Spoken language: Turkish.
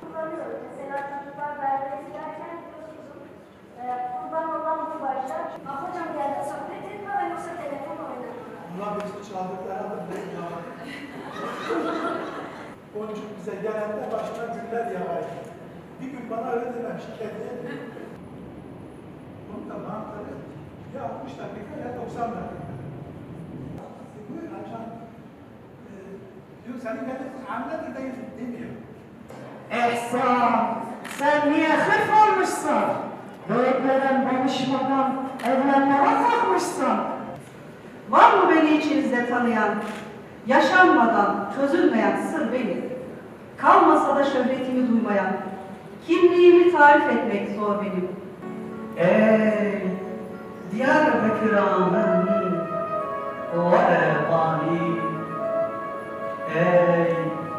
kullanıyoruz. Mesela çocuklar giderken biliyorsunuz e, kurban olan bu başlar. Ah geldi sohbet etme ve yoksa telefon oynar. Bunlar bizi çaldıkları adı bekliyor. Boncuk bize gelende başına güller yağardı. Bir gün bana öyle dememiş, kedi. Bunu da mantarı ya 60 dakika ya 90 dakika. Diyor senin hedefin annedir değil, demiyor. Ehsan, sen niye hırf olmuşsun? Büyüklerin konuşmadan evlenmeye kalkmışsın. Var mı beni içinizde tanıyan, yaşanmadan çözülmeyen sır benim. Kalmasa da şöhretimi duymayan, kimliğimi tarif etmek zor benim. Ey Diyarbakır ameni, o ebani, Hey.